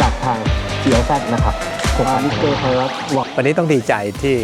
ตัดทางเขียวแซดนะครับผมมิสเตอร์ไพรัสหวังวันนี้ต้องดีใจที่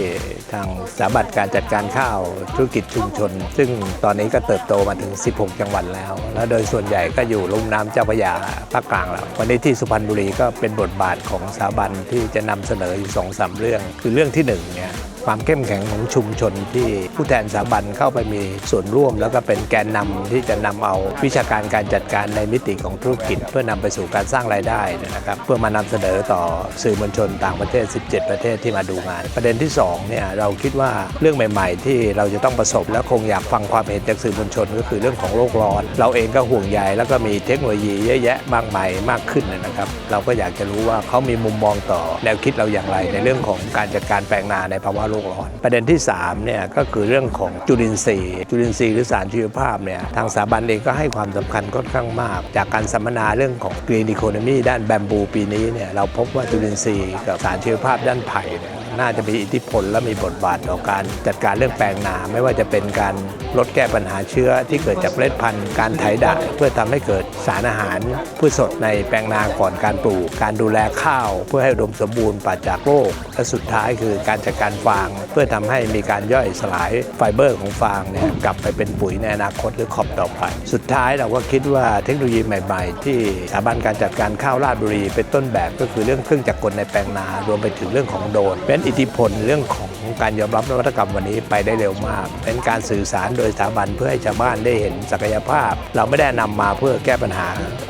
ทางสถาบันการจัดการข้าวธุรกิจชุมชน ซึ่งตอนนี้ก็เติบโตมาถึง 16 จังหวัดแล้ว แล้วโดยส่วนใหญ่ก็อยู่ลุ่มน้ำเจ้าพระยาภาคกลางแล้ว วันนี้ที่สุพรรณบุรีก็เป็นบทบาทของสถาบันที่จะนำเสนออยู่สองสามเรื่อง คือเรื่องที่หนึ่งเนี่ย ความเข้มแข็งของชุมชนที่ผู้แทนสถาบันเข้าไปมีส่วนร่วม แล้วก็เป็นแกนนำที่จะนำเอาวิชาการการจัดการในมิติของธุรกิจ เพื่อนำไปสู่การสร้างรายได้นะครับเพื่อมานำเสนอต่อสื่อมวลชนต่างประเทศ 17 ประเทศที่มาดูงาน ประเด็นที่2เนี่ยเราคิดว่าเรื่องใหม่ ๆ ที่เราจะต้องประสบและคงอยากฟังความเห็นจากสื่อมวลชน ก็คือเรื่องของโลกร้อน เราเองก็ห่วงใยแล้วก็มีเทคโนโลยีเยอะแยะมากมายมากขึ้นนะครับ เราก็อยากจะรู้ว่าเขามีมุมมองต่อแนวคิดเราอย่างไรในเรื่องของการจัดการแปลงนาในภาวะโลกร้อน ประเด็นที่3เนี่ยก็คือเรื่องของจุลินทรีย์ จุลินทรีย์หรือสารชีวภาพเนี่ยทางสถาบันเองก็ให้ความสำคัญค่อนข้างมาก จากการสัมมนาเรื่องของกรีนอีโคโนมีด้านแบมบูปีนี้เนี่ยเราพบว่าจุลินทรีย์กับสารชีวภาพด้านไผ่เนี่ย น่าจะมีอิทธิพลและมีบทบาทต่อการจัดการเรื่องแปลงนา ไม่ว่าจะเป็นการลดแก้ปัญหาเชื้อที่เกิดจากเมล็ดพันธุ์การไถดะเพื่อทำให้เกิดสารอาหารพืชสดในแปลงนาก่อนการปลูก การดูแลข้าว เพื่อให้อุดมสมบูรณ์ปราศจากโรคและสุดท้ายคือการจัดการฟาง เพื่อทำให้มีการย่อยสลายไฟเบอร์ของฟางเนี่ยกลับไปเป็นปุ๋ยในอนาคตหรือขอบต่อไป สุดท้ายเราก็คิดว่าเทคโนโลยีใหม่ ๆ ที่สถาบันการจัดการข้าวราชบุรี เป็นต้นแบบก็คือเรื่องเครื่องจักรกลในแปลงนารวมไปถึงเรื่องของโดรนเป็นอิทธิพลเรื่องของการยอมรับนวัตกรรมวันนี้ไปได้เร็วมาก เป็นการสื่อสารโดยสถาบันเพื่อให้ชาวบ้านได้เห็นศักยภาพ เราไม่ได้นำมาเพื่อแก้ปัญหา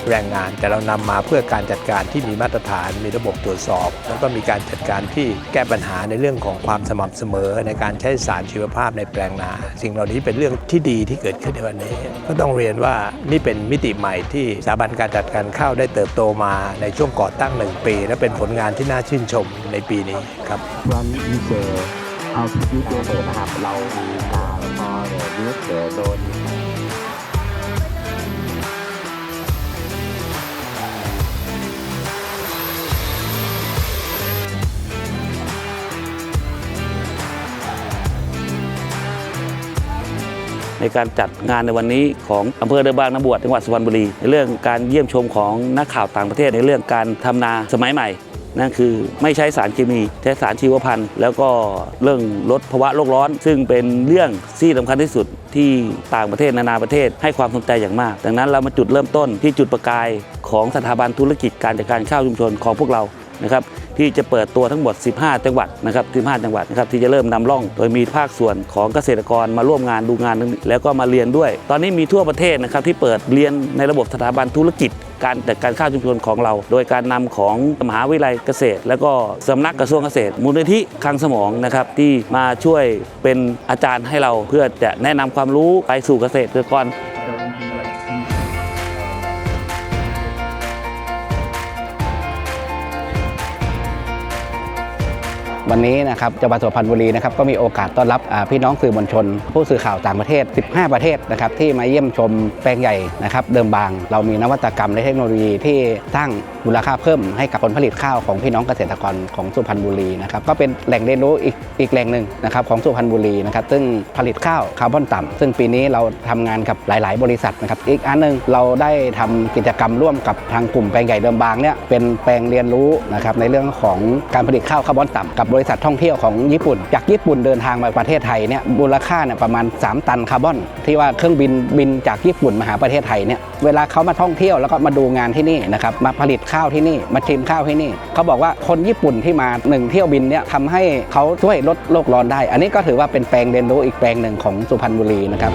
แรงงาน แต่เรานำมาเพื่อการจัดการที่มีมาตรฐาน มีระบบตรวจสอบ แล้วก็มีการจัดการที่แก้ปัญหาในเรื่องของความสม่ำเสมอ ในการใช้สารชีวภาพในแปลงนา สิ่งเหล่านี้เป็นเรื่องที่ดีที่เกิดขึ้นในวันนี้ ก็ต้องเรียนว่านี่เป็นมิติใหม่ที่สถาบันการจัดการข้าวได้เติบโตมาในช่วงก่อตั้งหนึ่งปี และเป็นผลงานที่น่าชื่นชมในปีนี้ครับรันอิเจอเอาพิจิตรเปิดนะครับเรามีการพอเดี๋ยวยูสเดี๋ยวโดนในการจัดงานในวันนี้ของอำเภอเดิมบางนำบวชจังหวัดสุพรรณบุรี ในเรื่องการเยี่ยมชมของนักข่าวต่างประเทศในเรื่องการทำนาสมัยใหม่ นั่นคือไม่ใช้สารเคมีใช้สารชีวพันธุ์ แล้วก็เรื่องลดภาวะโลกร้อน ซึ่งเป็นเรื่องที่สำคัญที่สุดที่ต่างประเทศนานาประเทศให้ความสนใจอย่างมาก ดังนั้นเรามาจุดเริ่มต้นที่จุดประกายของสถาบันธุรกิจการจัดการข้าวชุมชนของพวกเรานะครับที่จะเปิดตัวทั้งหมด 15 จังหวัดนะครับ 15 จังหวัดนะครับที่จะเริ่มนำร่อง โดยมีภาคส่วนของเกษตรกรมาร่วมงานดูงานแล้วก็มาเรียนด้วย ตอนนี้มีทั่วประเทศนะครับที่เปิดเรียนในระบบสถาบันธุรกิจ การจัดการข้าวชุมชนของเรา โดยการนำของมหาวิทยาลัยเกษตร และก็สำนักกระทรวงเกษตร มูลนิธิคลังสมองนะครับที่มาช่วยเป็นอาจารย์ให้เราเพื่อจะแนะนำความรู้ไปสู่เกษตรกร วันนี้นะครับจังหวัดสุพรรณบุรีนะครับก็มีโอกาสต้อนรับพี่น้องสื่อมวลชน ผู้สื่อข่าวต่างประเทศ 15 ประเทศนะครับที่มาเยี่ยมชมแปลงใหญ่นะครับเดิมบาง เรามีนวัตกรรมและเทคโนโลยีที่สร้างมูลค่าเพิ่มให้กับผลผลิตข้าวของพี่น้องเกษตรกรของสุพรรณบุรีนะครับก็เป็นแหล่งเรียนรู้อีกอีกแหล่งหนึ่งนะครับของสุพรรณบุรีนะครับซึ่งผลิตข้าวคาร์บอนต่ำซึ่งปีนี้เราทำงานกับหลาย ๆ บริษัทนะครับอีกอันหนึงเราได้ทำกิจกรรมร่วมกับทางกลุ่มแปลงใหญ่เดิมบางเนี่ยเป็นแปลงเรียนรู้นะครับในเรื่องของการผลิตข้าวคาร์บอนต่ำกับบริษัทท่องเที่ยวของญี่ปุ่น จากญี่ปุ่นเดินทางมาประเทศไทยเนี่ยมูลค่าเนี่ยประมาณ 3 ตันคาร์บอน ที่ว่าเครื่องบินบินจากญี่ปุ่นมาหาประเทศไทยเนี่ยเวลาเขามาท่องเที่ยวแล้วก็มาดูงานที่นี่นะครับมาผลิตข้าวที่นี่มาชิมข้าวที่นี่เขาบอกว่าคนญี่ปุ่นที่มาหนึ่งเที่ยวบินเนี่ยทำให้เขาช่วยลดโลกร้อนได้ อันนี้ก็ถือว่าเป็นแปลงเรียนรู้อีกแปลงหนึ่งของสุพรรณบุรีนะครับ